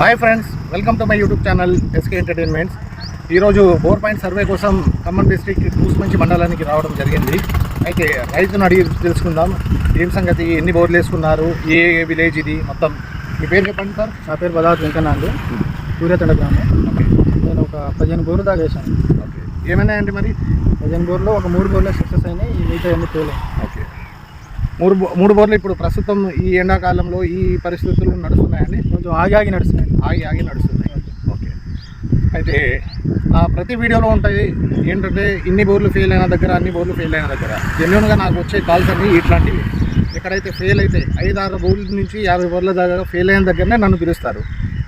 Hi friends welcome to my YouTube channel SK entertainments. ఈరోజు bore point survey కోసం Khammam district Kusumanchi మండలానికి రావడం జరిగింది. అయితే రైతును అడిగి తెలుసుకుందాం ఏం సంగతి ఎన్ని బోర్లు వేసుకున్నారు ఏ విలేజ్ ఇది మొత్తం. మీ పేరు చెప్పండి సార్. నా పేరు బదావత్ వెంకన్న అండి సూర్యతండ గ్రామం. నేను ఒక పదిహేను బోర్లు దాకా వేసాను ఓకే. ఏమైనాయండి మరి? పదిహేను బోర్లో ఒక మూడు బోర్లే సక్సెస్ అయినాయి ఈ మిగతా అన్ని ఫెయిల్ ఓకే మూడు బో- మూడు బోర్లు ఇప్పుడు ప్రస్తుతం ఈ ఎండాకాలంలో ఈ పరిస్థితులు నడుస్తున్నాయండి కొంచెం ఆగి ఆగి నడుస్తున్నాయి. ఆగి ఆగి నడుస్తున్నాయి. ఓకే. అయితే నా ప్రతి వీడియోలో ఉంటాయి ఏంటంటే ఇన్ని బోర్లు ఫెయిల్ అయిన దగ్గర అన్ని బోర్లు ఫెయిల్ అయిన దగ్గర. జెన్యున్గా నాకు వచ్చే కాల్స్ అన్ని ఇట్లాంటివి. ఎక్కడైతే ఫెయిల్ అయితే ఐదు ఆరు బోర్ల నుంచి యాభై బోర్ల దగ్గర ఫెయిల్ అయిన దగ్గరనే నన్ను పిలుస్తారు.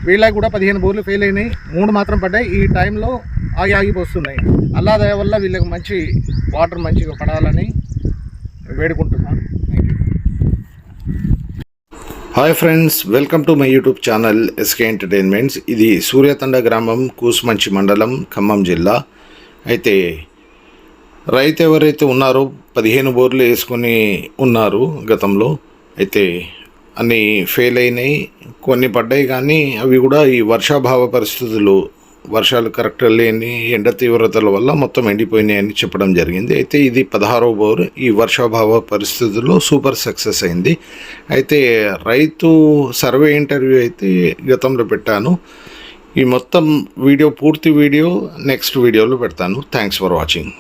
వీళ్ళకి కూడా పదిహేను బోర్లు ఫెయిల్ అయినాయి. మూడు మాత్రం పడ్డాయి. ఈ టైంలో ఆగి ఆగిపోతున్నాయి అల్లా దయ వల్ల వీళ్ళకి మంచి వాటర్ మంచిగా పడాలని వేడుకుంటున్నాను. Hi friends welcome to my YouTube channel SK entertainments. ఇది సూర్యతండ గ్రామం కూసుమంచి మండలం ఖమ్మం జిల్లా. అయితే రైతు ఎవరైతే ఉన్నారో పదిహేను బోర్లు వేసుకొని ఉన్నారు గతంలో. అయితే అన్నీ ఫెయిల్ అయినాయి కొన్ని పడ్డాయి కానీ అవి కూడా ఈ వర్షాభావ పరిస్థితులు వర్షాలు కరెక్ట్ లేని ఎండ తీవ్రతల వల్ల మొత్తం ఎండిపోయినాయి అని చెప్పడం జరిగింది. అయితే ఇది పదహారో బోర్ ఈ వర్షాభావ పరిస్థితుల్లో సూపర్ సక్సెస్ అయింది. అయితే రైతు సర్వే ఇంటర్వ్యూ అయితే గతంలో పెట్టాను. ఈ మొత్తం వీడియో పూర్తి వీడియో నెక్స్ట్ వీడియోలో పెడతాను. Thanks for watching.